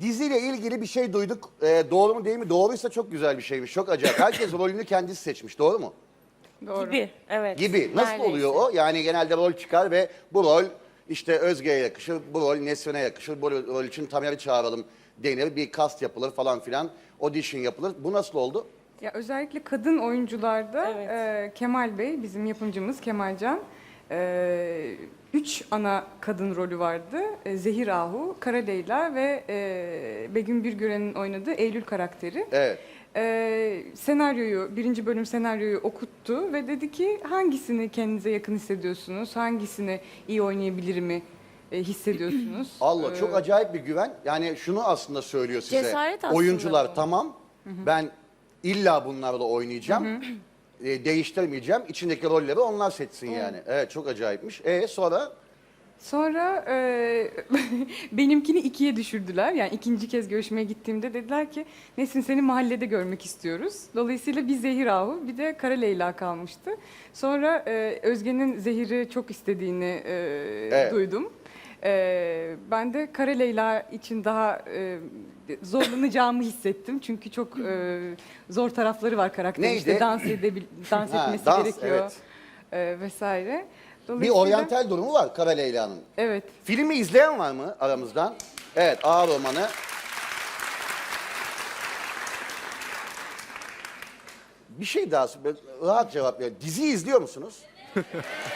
Diziyle ilgili bir şey duyduk. Ee, doğru mu değil mi? Doğruysa çok güzel bir şeymiş. Çok acayip. Herkes rolünü kendisi seçmiş. Doğru mu? Doğru. Gibi. Evet. Gibi. Nasıl Neredeyse. oluyor o? Yani genelde rol çıkar ve bu rol işte Özge'ye yakışır, bu rol Nesrin'e yakışır, bu rol için Tamer'i çağıralım denir. Bir cast yapılır falan filan. Audition yapılır. Bu nasıl oldu? Ya özellikle kadın oyuncularda Evet. e, Kemal Bey, bizim yapımcımız Kemalcan, e, üç ana kadın rolü vardı. E, Zehir Ahu, Kara Leyla ve e, Begüm Birgören'in oynadığı Eylül karakteri. Evet. E, senaryoyu, birinci bölüm senaryoyu okuttu ve dedi ki hangisini kendinize yakın hissediyorsunuz, hangisini iyi oynayabilirimi e, hissediyorsunuz? Allah çok E, acayip bir güven. Yani şunu aslında söylüyor size. Cesaret aslında Oyuncular bu. tamam. Ben illa bunlarla oynayacağım. E, değiştirmeyeceğim. İçindeki rolleri onlar seçsin yani. Evet çok acayipmiş. E sonra Sonra e, benimkini ikiye düşürdüler. Yani ikinci kez görüşmeye gittiğimde dediler ki Nesin seni mahallede görmek istiyoruz. Dolayısıyla bir Zehir Ahu bir de Kara Leyla kalmıştı. Sonra e, Özge'nin Zehir'i çok istediğini e, Evet. duydum. E, ben de Kara Leyla için daha e, zorlanacağımı hissettim. Çünkü çok e, zor tarafları var karakterin. Neydi? İşte dans, edebil dans Ha, etmesi dans, gerekiyor e, vesaire. bir Dolayısıyla- oryantal durumu var Kara Leyla'nın. Evet. Filmi izleyen var mı aramızdan? Evet, A romanı. Bir şey daha, ben- rahat cevap ver. Dizi izliyor musunuz?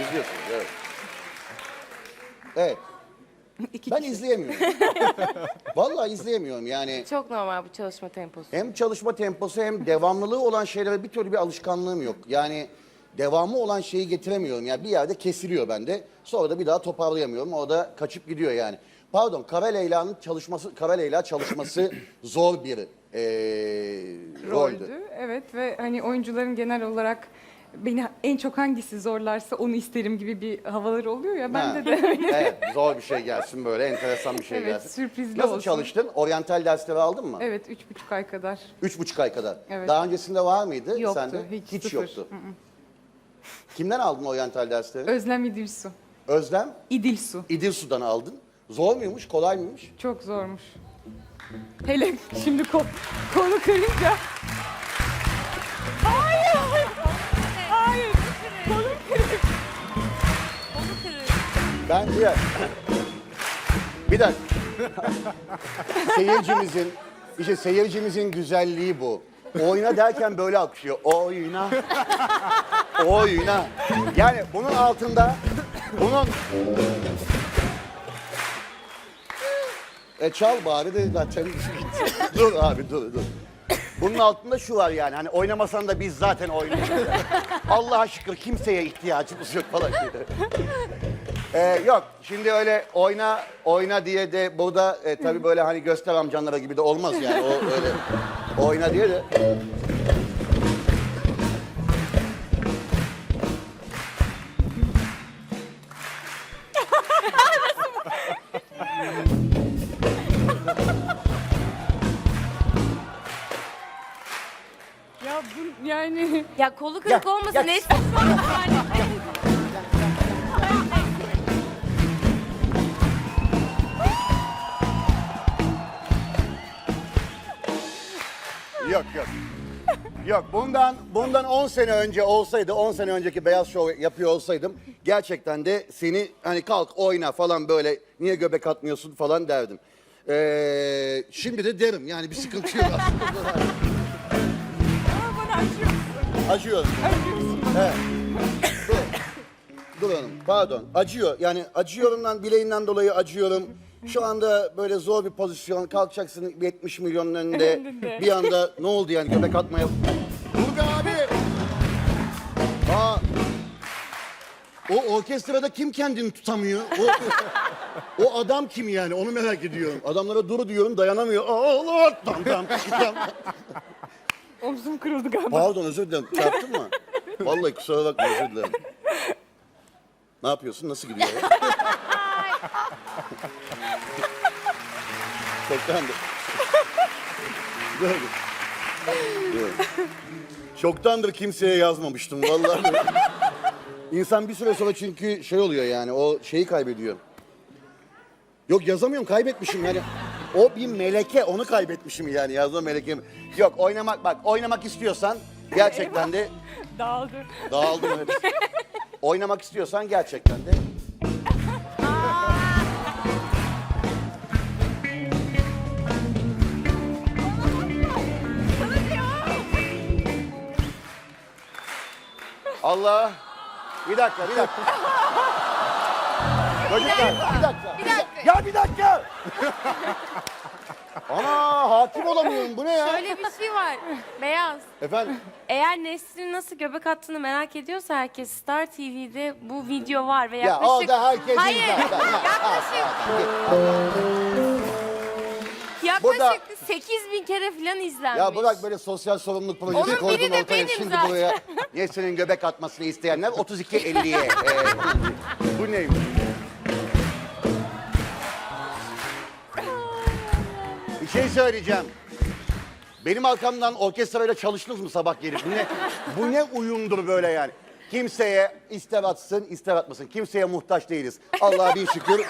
İzliyorsunuz, evet. Evet, İki ben kişi. izleyemiyorum. Vallahi izleyemiyorum yani. Çok normal bu çalışma temposu. Hem çalışma temposu hem devamlılığı olan şeylere bir türlü bir alışkanlığım yok. Yani devamı olan şeyi getiremiyorum. Yani bir yerde kesiliyor bende. Sonra da bir daha toparlayamıyorum. O da kaçıp gidiyor yani. Pardon, Kara Leyla'nın çalışması, Kara Leyla çalışması zor bir eee roldü. roldü. Evet ve hani oyuncuların genel olarak beni en çok hangisi zorlarsa onu isterim gibi bir havaları oluyor ya bende de öyle. evet, zor bir şey gelsin böyle, enteresan bir şey Evet, gelsin. sürprizli Nasıl olsun. çalıştın? Oryantal dersleri aldın mı? Evet üç buçuk ay kadar. Üç buçuk ay kadar. Evet. Daha öncesinde var mıydı Yoktu, sende? hiç sıfır. yoktu. Kimden aldın oryantal dersleri? Özlem İdilsu. Özlem? İdilsu. İdilsu'dan aldın. Zor muymuş, kolay mıymış? Çok zormuş. Hele şimdi ko- konu kırınca. Ben bir bir dakika. seyircimizin, işte seyircimizin güzelliği bu. Oyna derken böyle akışıyor. Oyna. Oyna. Yani bunun altında, bunun... E çal bari de zaten dur abi dur dur. Bunun altında şu var yani hani oynamasan da biz zaten oynayacağız. Allah'a şükür kimseye ihtiyacımız yok falan. Ee, yok şimdi öyle oyna oyna diye de burada e, tabii böyle hani göster amcanlara gibi de olmaz yani o öyle oyna diye de. Ya bu yani Ya kolu kırık gel. ne yani. Yok yok. Yok bundan bundan 10 sene önce olsaydı 10 sene önceki Beyaz Show yapıyor olsaydım gerçekten de seni hani kalk oyna falan böyle niye göbek atmıyorsun falan derdim. Ee, şimdi de derim yani bir sıkıntı yok aslında. Ama bana acıyorsun. Acıyorum. Acıyorsun bana. Evet. Dur. Dur hanım pardon acıyor yani acıyorumdan bileğinden dolayı acıyorum. Şu anda böyle zor bir pozisyon kalkacaksın 70 milyonun önünde Önünde. bir anda ne oldu yani göbek atmaya. Dur be abi. Aa, o orkestrada kim kendini tutamıyor? O, o adam kim yani onu merak ediyorum. Adamlara dur diyorum dayanamıyor. Allah tam tam tam. Omzum kırıldı galiba. Pardon özür dilerim. Çarptın mı? Vallahi kusura bakma özür dilerim. Ne yapıyorsun? Nasıl gidiyor? Çoktandır. Dur. Dur. Çoktandır kimseye yazmamıştım vallahi. İnsan bir süre sonra çünkü şey oluyor yani o şeyi kaybediyor. Yok yazamıyorum kaybetmişim yani. O bir meleke onu kaybetmişim yani yazdığım meleke. Yok oynamak bak oynamak istiyorsan gerçekten de Dağıldı. dağıldım evet. oynamak istiyorsan gerçekten de Allah. Bir dakika, bir dakika. Çocuklar, bir dakika. Bir dakika. Ya bir dakika. Ana hakim olamıyorum. Bu ne ya? Şöyle bir şey var. Beyaz. Efendim? Eğer Nesrin nasıl göbek attığını merak ediyorsa herkes Star TV'de bu video var ve Ya yaklaşık... orada herkes Hayır. izler. Yaklaşık Burada- yaklaşık 8 bin kere falan izlenmiş. Ya bırak böyle sosyal sorumluluk projesi Onun koydun de ortaya. benim Şimdi zaten. buraya Nesrin'in göbek atmasını isteyenler 32.50'ye. Ee, bu neymiş? Bir şey söyleyeceğim. Benim arkamdan orkestrayla çalıştınız mı sabah gelip? Bu ne, bu ne uyumdur böyle yani? Kimseye ister atsın ister atmasın. Kimseye muhtaç değiliz. Allah'a bin şükür.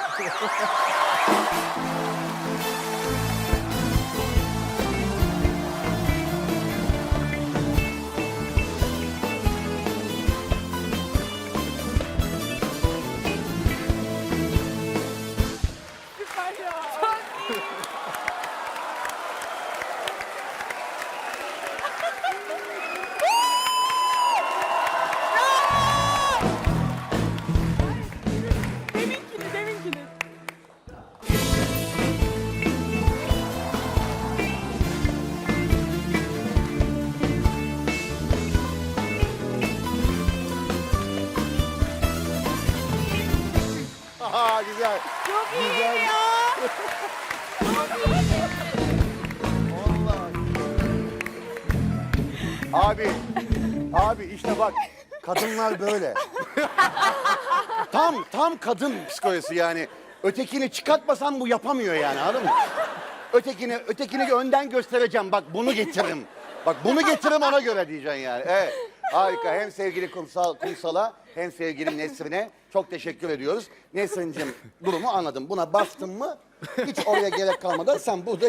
Abi, abi işte bak kadınlar böyle. tam tam kadın psikolojisi yani. Ötekini çıkartmasan bu yapamıyor yani anladın mı? Ötekini ötekini önden göstereceğim. Bak bunu getiririm. Bak bunu getiririm ona göre diyeceksin yani. Evet. Harika. Hem sevgili Kumsal, Kumsal'a hem sevgili Nesrin'e çok teşekkür ediyoruz. Nesrin'cim durumu anladım. Buna bastın mı hiç oraya gerek kalmadan sen burada